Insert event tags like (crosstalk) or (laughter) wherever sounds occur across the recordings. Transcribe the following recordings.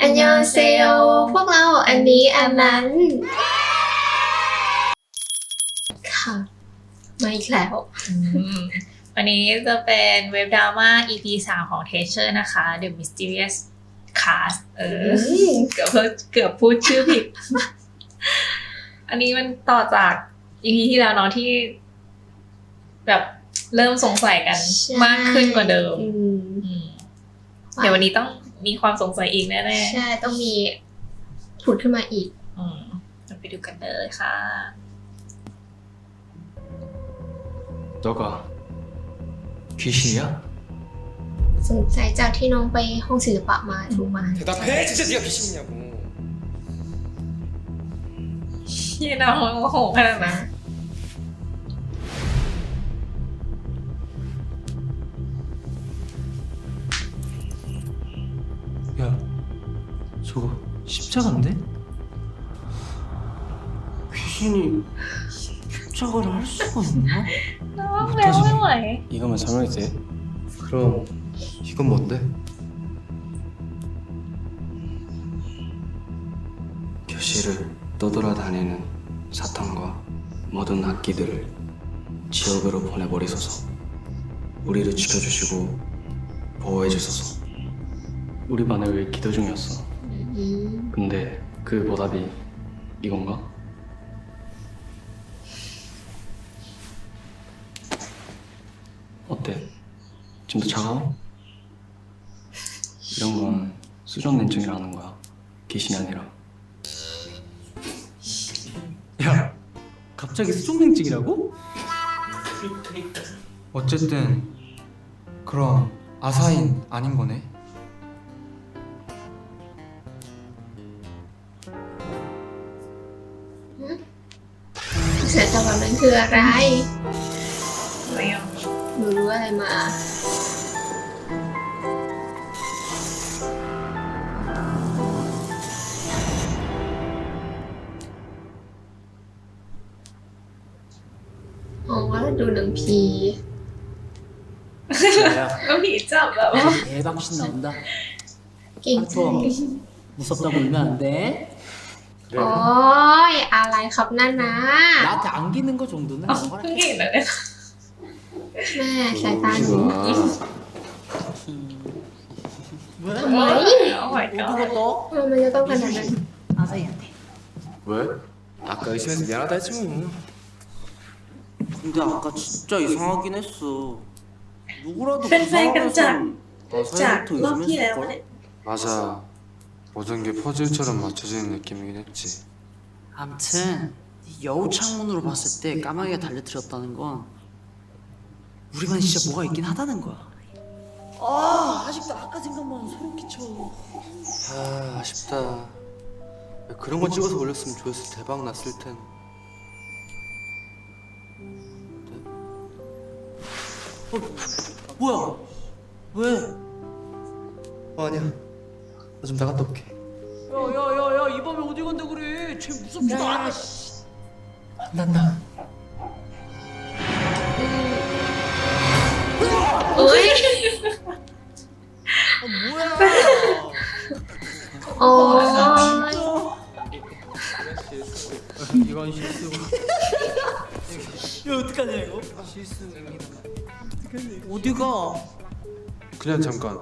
อันยองเซโยพวกเราอันนี้อันนั้น ค่ะมาอีกแล้วอืมวันนี้จะเป็นเว็บดราม่า EP 3ของ t e a c h e r นะคะ The Mysterious Cast เออเกือบพูดเกือบพูดชื่อผิด อันนี้มันต่อจาก EP ที่แล้วเนาะที่ แบบเริ่มสงสัยกันใช่มากขึ้นกว่าเดิมอืมอืมเดี๋ยววันนี้ต้อง มีความสงสัยอีกแน่ ใช่ ต้องมีผุดขึ้นมาอีก ๆอืมเราไปดูกันเลยค่ะ 너가 귀신이야? สงสัยจากที่น้องไปห้องศิลปะมาถูกไหม 대답해 진짜 네가 귀신이냐고 ที่น้องโมโหขนาดนั้น 십자가인데? 귀신이 십자가를 할 수가 있나? (laughs) 나왜 좋아해? 이거만 설명이 돼? 그럼 이건 뭔데? 교실을 떠돌아다니는 사탄과 모든 악기들을 지옥으로 보내버리소서. 우리를 지켜주시고 보호해주소서. 우리 반에 왜 기도 중이었어? 근데 그 보답이 이건가? 어때? 좀 더 차가워? 이런 건 수족 냉증이라는 거야. 귀신이 아니라. 야, 갑자기 수족냉증이라고? 어쨌든 그럼 아사인 아닌 거네 คืออะไร ไม่เอา หนูรู้อะไรมา อ๋อดูหนังผี 야, แล้วผีจับแบบว่า 대박 신 나온다. เก่งจัง 무섭다고 울면 안 돼. โอ้ยอะไรครับนั่นนะ 나한테 안기는 거 정도는 เพิ่งเห็นนะเนี่ย แม่สายตาหนู 왜? ทำไม โอ้ my god 어디가 또? ทำไมจะต้องขนาดนั้น 아사히한테. 왜? 아까 의심해서 미안하다 했지 뭐 근데 아까 진짜 이상하긴 했어. 누구라도 그 팬사이 깜짝. 상황에서 จาก 아사히부터 รอบที่แล้ว 의심했을 เนี่ย 걸. 맞아 모든 게 퍼즐처럼 맞춰지는 느낌이긴 했지 아무튼 이 여우 창문으로 봤을 때 까마귀가 달려들었다는 건 우리 반에 진짜 뭐가 있긴 하다는 거야. 아 아직도 아까 생각만 소름 끼쳐. 아 아쉽다 그런 거 찍어서 올렸으면 조회수 대박 났을 텐 뭐야? 왜? 어, 아니야 나 좀 나갔다 올게. 야야야야 이 밤에 어디 간다 그래? 쟤 무섭지도 않아. 만난다. 오이? 아 뭐야? 어. 이건 실수. 야 어떡하냐 이거? 실수. 어디가? 그냥 잠깐.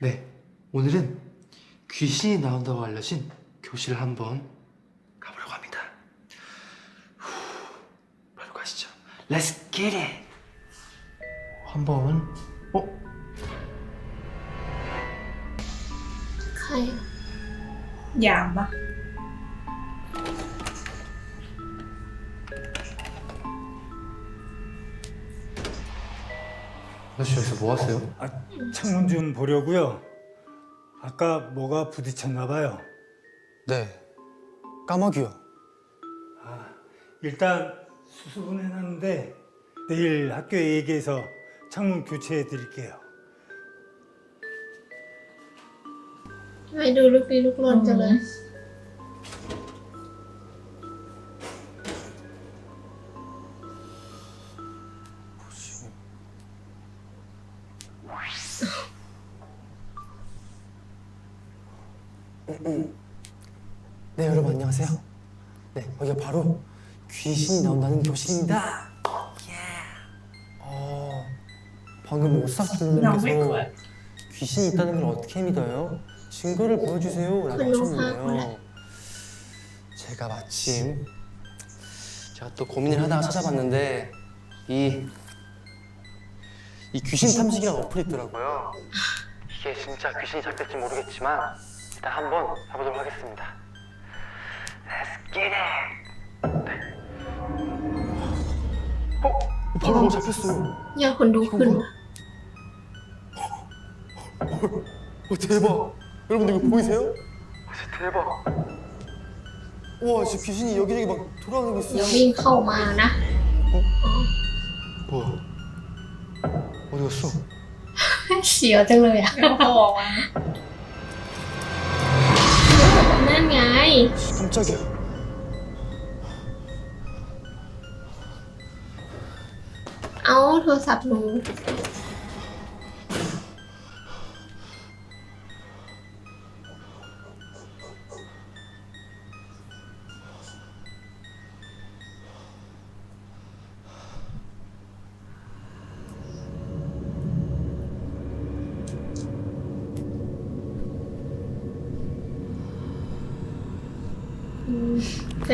네 오늘은 귀신이 나온다고 알려진 교실을 한번 가보려고 합니다 후, 바로 가시죠 Let's get it 한번 어? ใคร ยามป 아저씨 여기서 뭐 하세요? 아, 창문 좀 보려고요. 아까 뭐가 부딪혔나 봐요. 네, 까마귀요. 아, 일단 수습은 해놨는데 내일 학교에 얘기해서 창문 교체해 드릴게요. 아이도 이렇게 이렇게 음. 앉잖아요. 음. 음. 네, 여러분 안녕하세요. 네, 여기가 바로 귀신이 나온다는 교실입니다. 어, 방금 오사주님께서 귀신이 있다는 걸 어떻게 믿어요? 증거를 보여주세요. 라고 하셨는데요. 제가 마침 제가 또 고민을 하다가 찾아봤는데 이, 이 귀신 탐지기라는 어플이 있더라고요. 이게 진짜 귀신이 잡힐지 모르겠지만 일단 한번 해보도록 하겠습니다. Let's get it! 어? 바로 뭐 잡혔어요. ยอดคนดูขึ้น 와 대박! 여러분들 이거 보이세요? 진짜 대박! 와 진짜 귀신이 여기저기 막 돌아다니고 เดี๋ยว 있어요. วิ่งเข้ามานะ 뭐야? 어디 갔어? (laughs) เสียวจังเลยอ่ะ โผล่มา 이 깜짝이 야. 아 우, 저 사 부.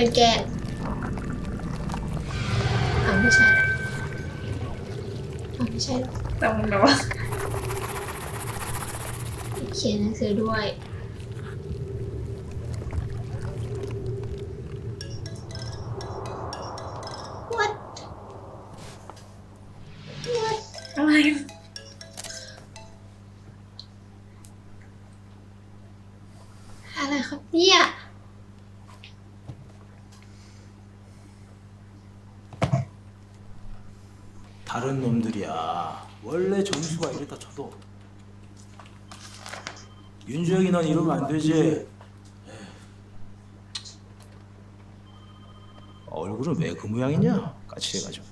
อนแกล้งอ้าวไม่ใช่ละอ้าวไม่ใช่หรอกแต่มันแบบว่าเขียนหนังสือด้วย 윤주영이 넌 이러면 안 되지. 에휴. 얼굴은 왜 그 모양이냐? 까칠해가지고.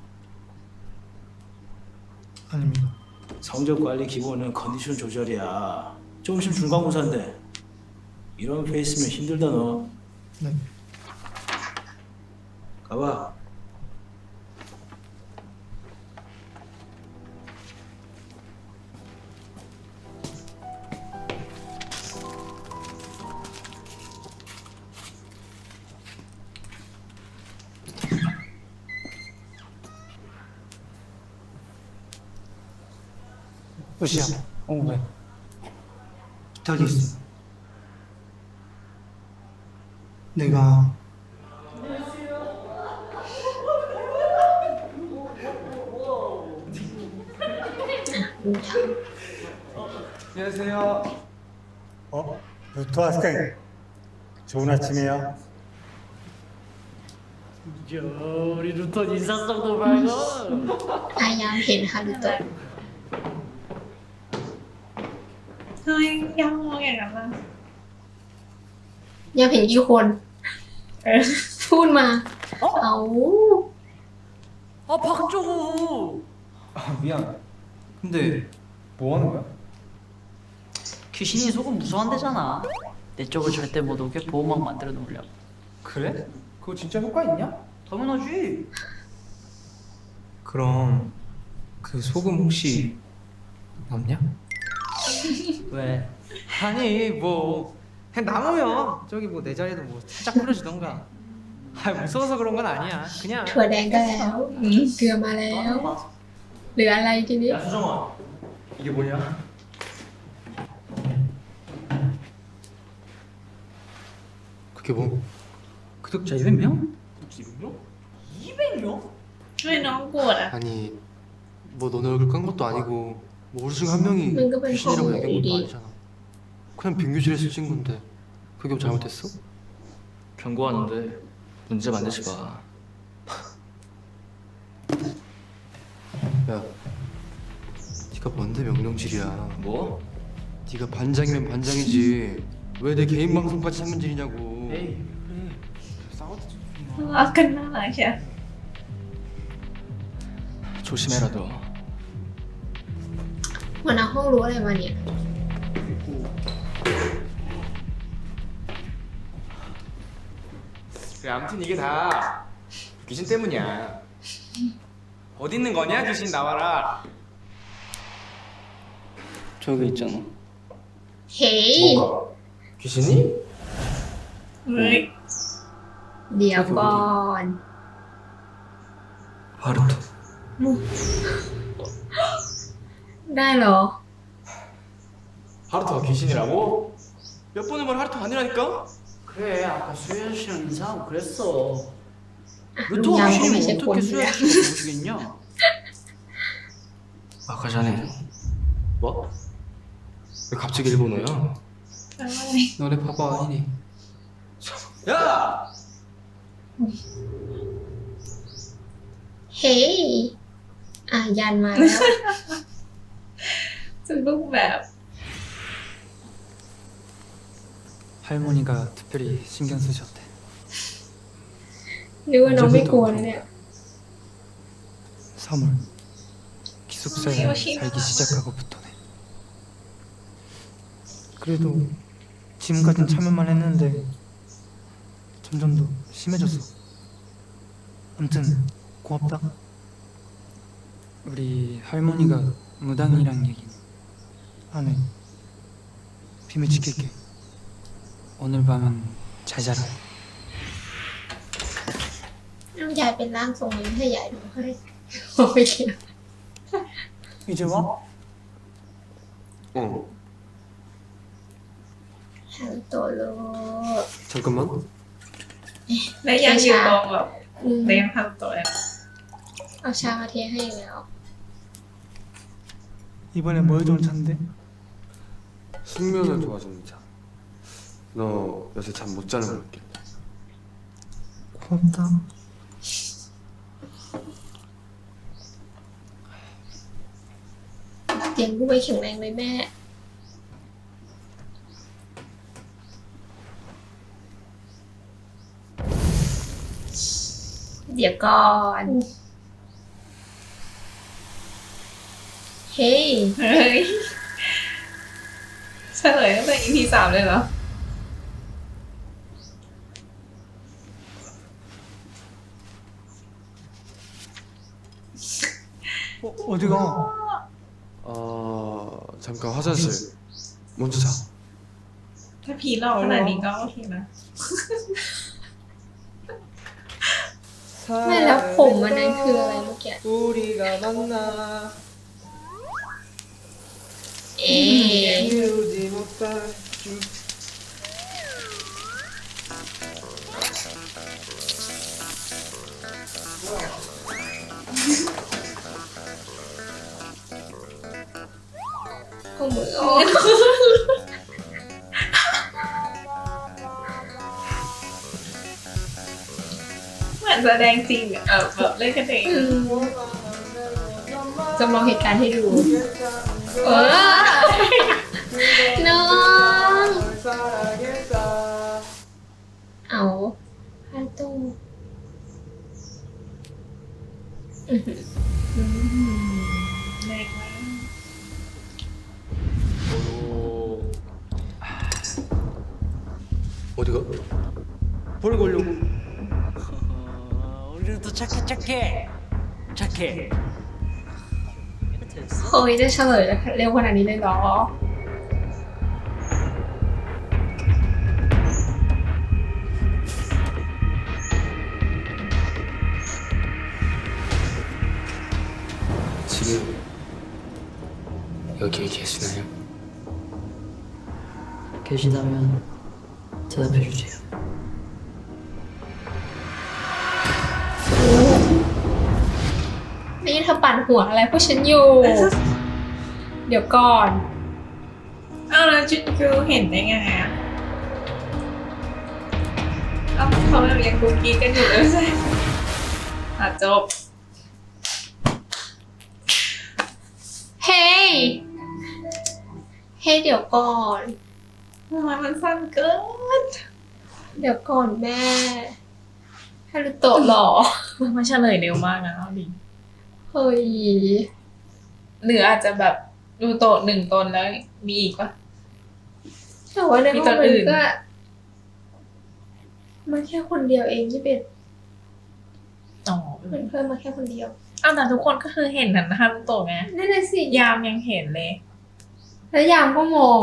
아닙니다. 성적 관리 기본은 컨디션 조절이야. 좀 있으면 중간고사인데. 이런 페이스면 힘들다 너. 네. 가봐. 으쌰. 어, 네. 왜? 저기 있어. 내가 안녕하세요. 어? 유토학생 좋은 아침이에요. 야, 우리 루턴 인사성도 말고. I am here, 루토. เห็นฮารุโตะ เฮ้ยยังมองอย่างนั้นล่ะ อยากเห็นกี่คน เออ พูดมา เอา 아 박정우 아 미안. 근데 뭐 하는 거야? 귀신이 속은 무서운데잖아 내 쪽을 절대 못 오게 보호막 만들어 놓으려고 그래? 그거 진짜 효과 있냐? 당연하지 그럼 그 소금 혹시 남냐? 왜? 아니 뭐 그냥 남으면 저기 뭐 내 자리도 뭐 살짝 뿌려주던가. 아 무서워서 그런 건 아니야. 그냥 ถั่วแดงก็แล้ว เกลือมาแล้ว เหลืออะไรทีนี้ 야 수정아. 이게 뭐냐? 그게 뭐? 구독자 200명? 200명? เฮ้ยน้องโกรธอ่ะ 아니 뭐 너네 얼굴 깐 것도 아니고 뭐 우리 한 명이 귀신이라고 얘기한 것도 아니잖아. 그냥 빙교실에서 찍은 건데 그게 뭐 잘못했어? 경고하는데 문제 만들지 마. 야, 네가 뭔데 명령질이야? 뭐? 네가 반장이면 반장이지. 왜 내 개인 방송까지 상문질이냐고. 에이, 아 끝나나 야 조심해라 너. หัวหน้าห้องรู้อะไรมาเนี่ย 그래 아무튼 이게 다 귀신 때문이야 어디 있는 거냐 귀신 나와라 저기 있잖아. เฮ้ย 뭐가? 귀신이? เฮ้ย เดี๋ยวก่อน 하루토. ได้เหรอ 하루토가 귀신이라고? 몇 번을 말 하루토 아니라니까? 그래 아까 수현 씨랑 인사하고 그랬어 อ่ะ 왜 ลุง 또 ยามก็ไม่ 귀신이면 ใช่คน 어떻게 เนี่ย 수현 씨를 모시겠냐 (laughs) 아까 전에 뭐? 왜 갑자기 일본어야? อะไร 너네 바보 아니니? 야! เฮ้ยอ่ะยันมาแ(laughs) ล้ว ซึ่งรูปแบบ 할머니가 특별히 신경 쓰셨대. นึกว่าน้องไม่กลัวนะเนี่ย 3월 기숙사에 살기 시작하고부터네. 그래도 지금까진 참여만 했는데 점점 더 심해졌어. 아무튼 고맙다. 우리 할머니가 무당이랑 얘기 안 해. 비밀 지킬게. 오늘 밤은 잘 자라. น้องยายเป็นร่างทรงนี้ให้ยายดูให้โอเค 이제 와? 어 ฮัลโตโล 잠깐만 และยังอยู่ตรงแบบ อืม และยังทำตัวเลย เอาชามาเทให้อีกแล้ว 이번에 뭐 해준 찬데? 숙면을 도와주는 자너 요새 잠 못 자는 거 같길래 고맙다. เตียงกูไม่แข็งแรงเลยแม่ เดี๋ยวก่อน เฮ้ย เฮ้ย เฉลยตั้งแต่ EP สามเลยเหรอ 어, 어디가? 아 잠깐 화장실 먼저 자 ถ้าผีหลอกขนาดนี้ก็โอเคนะ ไม่แล้วผมอันนั้นคืออะไรเมื่อกี้ 우리가 만나 ก็เหมือนโอ้เหมืแสดงจริงเออแบบเล่นกันเองจำลองเหตุการณ์ให้ดู เออ 귀여워. 아오. 활동. 어디가? 벌 걸려고. 어, 우리도 착해 착해 착해. เฮ้ยจะเฉลยเร็วขนาดนี้เลยเหรอ 지금 여기에 계시나요? 계시다면 대답해 주세 หัวอะไรพวกฉันอยู่ เดี๋ยวก่อน อ้าวแล้วจุนกูเห็นได้ไงอะเอ้าเขาแบบยังกุ๊กกิ๊กกันอยู่เลยใช่อะจบ เฮ้ยเฮ้ยเดี๋ยวก่อน ทำไมมันสั้นเกินเดี๋ยวก่อนแม่ฮารุโตะเหรอ มันเฉลยเร็วมากนะเอาดิ เฮ้ยหรืออาจจะแบบดูโตะหนึ่งตนแล้วมีอีกปะ แต่ว่าในมีห้ตัองวอื่มันน ก็มันแค่คนเดียวเองที่เป็นอ๋อเพื่อนเพื่อนมาแค่คนเดียวอ้าวแต่ทุกคนก็คือเห็นนันฮารุโตะไงนั่นน่ะสิยามยังเห็นเลย แล้วยามก็มอง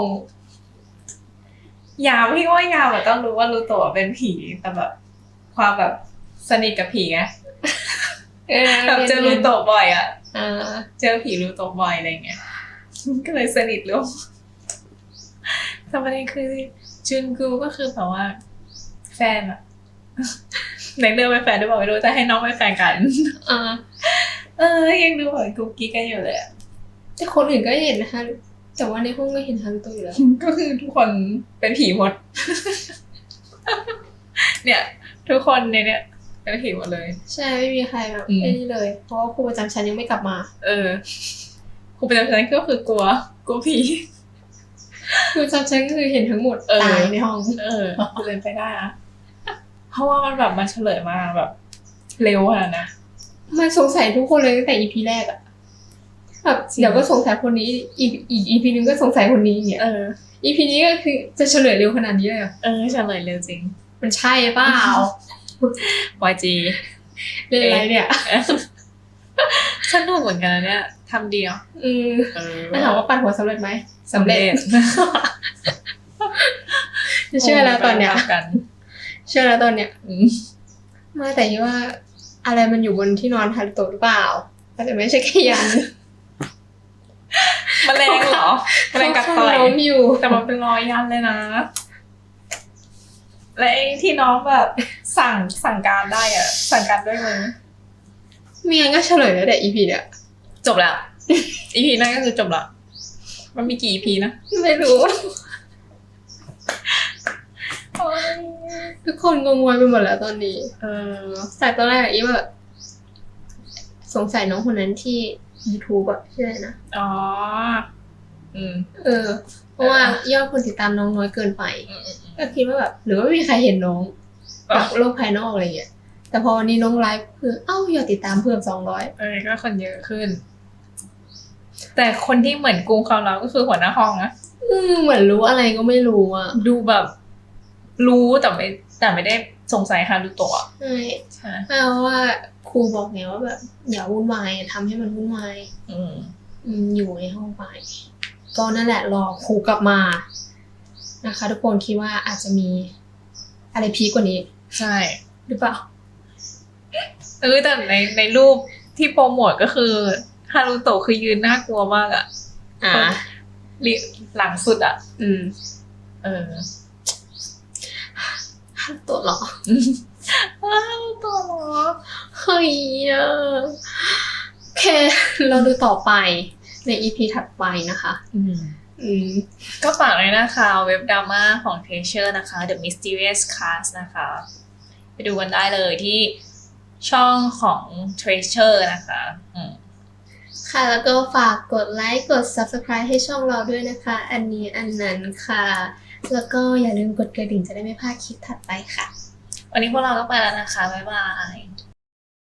ยามพี่ว่ายามอะต้องรู้ว่ารูโตะเป็นผีแต่แบบ ความแบบสนิทกับผีไงเออ แบบเจอรูโตะบ่อยอะอ่าเจอผีรูโตะบ่อยอะไรเงี้ยก็เลยสนิทร่วมแต่ประเด็นคือจุนกูก็คือแบบว่า แฟนอะในเรื่องเป็นแฟนด้วยบอกไม่รู้แต่ให้น้องเป็นแฟนกันอ่าเออยังดูแบบกุ๊กกิ๊กกันอยู่เลยอะแต่คนอื่นก็เห็นนะคะแต่ว่าในห้องก็เห็นฮารุโตะอยู่แล้ว ก็คือทุกคนเป็นผีหมด เนี่ย ทุกคนในเนี่ย เป็นผีหมดเลย ใช่ไม่มีใครแบบอืมไอ้นี่เลย เพราะว่าครูประจำชั้นยังไม่กลับมา เออครูประจำชั้นก็คือกลัวกลัวผีครูประจำชั้นก็คือเห็นทั้งหมดเออตายในห้อง เออเป็นไปได้อะเพราะว่ามันแบบมันเฉลยมาแบบ เร็วอะนะมันสงสัยทุกคนเลยตั้งแต่ EP แรกอะแบบจริงเดี๋ยวก็สงสัยคนนี้อีกอีก EP นึงก็สงสัยคนนี้อย่างเงี้ยเออ EP นี้ก็คือจะเฉลยเร็วขนาดนี้เลยเหรอเออเฉลยเร็วจริง มันใช่เปล่า YG เล่นอะไรเนี่ยสนุกเหมือนกันนะเนี่ยทำเดียวอืมเออแล้วถามว่าปัดหัวสำเร็จไหมสำเร็จสำจะเชื่อแล้วตอนเนี้ยไปกันเชื่อแล้วตอนเนี้ยอืมไมาแต่ที่ว่าอะไรมันอยู่บนที่นอนฮารุโตะหรือเปล่าอาจจะไม่ใช่แค่ยันแมลงเหรอแมลงกัดต่อยเขาล้มอยู่ แต่มันเป็นรอยยันเลยนะ และไอ้ที่น้องแบบ สั่งสั่งการได้อะสั่งการด้วยมือไม่งั้นก็เฉลยแล้วแต่ EP เนี่ยจบแล้วอีพีนั่นก็คือจบละมันมีกี่อีพีนะไม่รู้ ทุกคนงงงวยไปหมดแล้วตอนนี้ เออแต่ตอนแรกอะอีแบบสงสัยน้องคนนั้นที่ YouTube อะชื่ออะไรนะ อ๋อ อืม เออ เพราะว่ายอดคนติดตามน้องน้อยเกินไป ก็คิดว่าแบบ หรือว่าไม่มีใครเห็นน้องอ๋อ จากโลกภายนอกอะไรเงี้ยแต่พอวันนี้น้องไลฟ์เพิ่มเอ้ายอดติดตามเพิ่มสองร้อยเออก็คนเยอะขึ้น แต่คนที่เหมือนกรุงความเราก็คือหัวหน้าห้องนะอืมเหมือนรู้อะไรก็ไม่รู้อะดูแบบ รู้แต่ไม่แต่ไม่ได้สงสัยฮารุโตะใช่ใช่ไหมเพราะว่าครูบอกไงว่าแบบอย่าวุ่นวายทำให้มันวุ่นวายอืมอืมอยู่ในห้องไปก็นั่นแหละรอครูกลับมา นะคะ ทุกคนคิดว่าอาจจะมีอะไรพีคกว่านี้ ใช่ หรือเปล่าเออแต่ในในรูปที่โปรโมทก็คือฮารุโตะคือยืนน่ากลัวมากอะอ่าลิหลังสุดอะอืม เออตัวเหรอฮารุโตะเหรอเฮ้ยอะโอเค เราดูต่อไปในอีพีถัดไปนะคะ อืมอืม ก็ฝากเลยนะคะ เว็บดราม่าของ t r e a s u r e นะคะ The Mysterious Cast นะคะ ไปดูกันได้เลยที่ช่องของ Treasure นะคะอืมค่ะ แล้วก็ฝากกดไลค์กด subscribe ให้ช่องเราด้วยนะคะ อันนี้อันนั้นค่ะ แล้วก็อย่าลืมกดกระดิ่งจะได้ไม่พลาดคลิปถัดไปค่ะ วันนี้พวกเราก็ไปแล้วนะคะ บ๊ายบาย